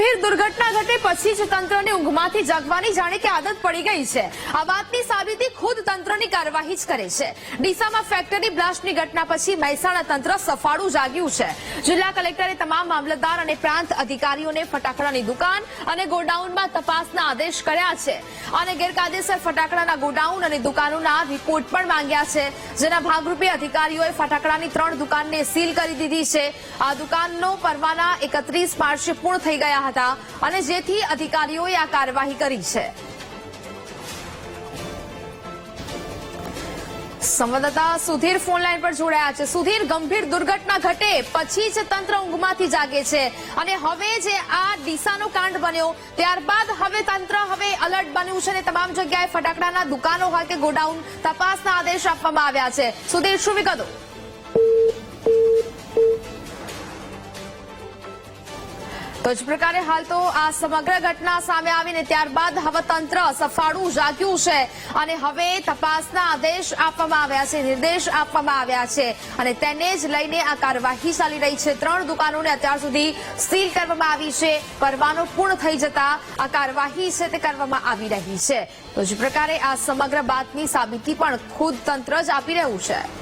ગંભીર દુર્ઘટના ઘટે પછી જ તંત્રને ઊંઘમાંથી જાગવાની જાણે કે આદત પડી ગઈ છે. આ વાતની સાબિતી ખુદ તંત્રની કાર્યવાહી જ કરે છે. ડીસામાં ફેક્ટરી બ્લાસ્ટની ઘટના પછી મહેસાણા તંત્ર સફાળું જાગ્યું છે. જિલ્લા કલેક્ટરે તમામ મામલતદાર અને પ્રાંત અધિકારીઓને ફટાકડાની દુકાન અને ગોડાઉનમાં તપાસના આદેશ કર્યા છે. અને ગેરકાયદેસર ફટાકડાના ગોડાઉન અને દુકાનોના રિપોર્ટ પણ માંગ્યા છે. જેના ભાગરૂપે અધિકારીઓએ ફટાકડાની ત્રણ દુકાનને સીલ કરી દીધી છે. આ દુકાનનો પરવાના એકત્રીસ માર્ચે પૂર્ણ થઈ ગયા હતા. અને જેથી અધિકારીઓએ આ કાર્યવાહી કરી છે. સંવાદદાતા સુધીર ફોનલાઈન પર જોડાયા છે. સુધીર, ગંભીર દુર્ઘટના ઘટે પછી જ તંત્ર ઊંઘમાંથી જાગે છે અને હવે જે આ ડીસાનો કાંડ બન્યો, ત્યારબાદ હવે તંત્ર હવે અલર્ટ બન્યું છે અને તમામ જગ્યાએ ફટાકડાના દુકાનો હોય કે ગોડાઉન તપાસના આદેશ આપવામાં આવ્યા છે. સુધીર, શું વિગતો? તો જ પ્રકારે હાલ તો આ સમગ્ર ઘટના સામે આવીને ત્યારબાદ હવે તંત્ર સફાળું જાગ્યું છે અને હવે તપાસના આદેશ આપવામાં આવ્યા છે, નિર્દેશ આપવામાં આવ્યા છે અને તેને જ લઈને આ કાર્યવાહી ચાલી રહી છે. ત્રણ દુકાનોને અત્યાર સુધી સીલ કરવામાં આવી છે. પરવાનો પૂર્ણ થઈ જતા આ કાર્યવાહી છે તે કરવામાં આવી રહી છે. તો જ પ્રકારે આ સમગ્ર બાતની સાબિતી પણ ખુદ તંત્ર જ આપી રહ્યું છે.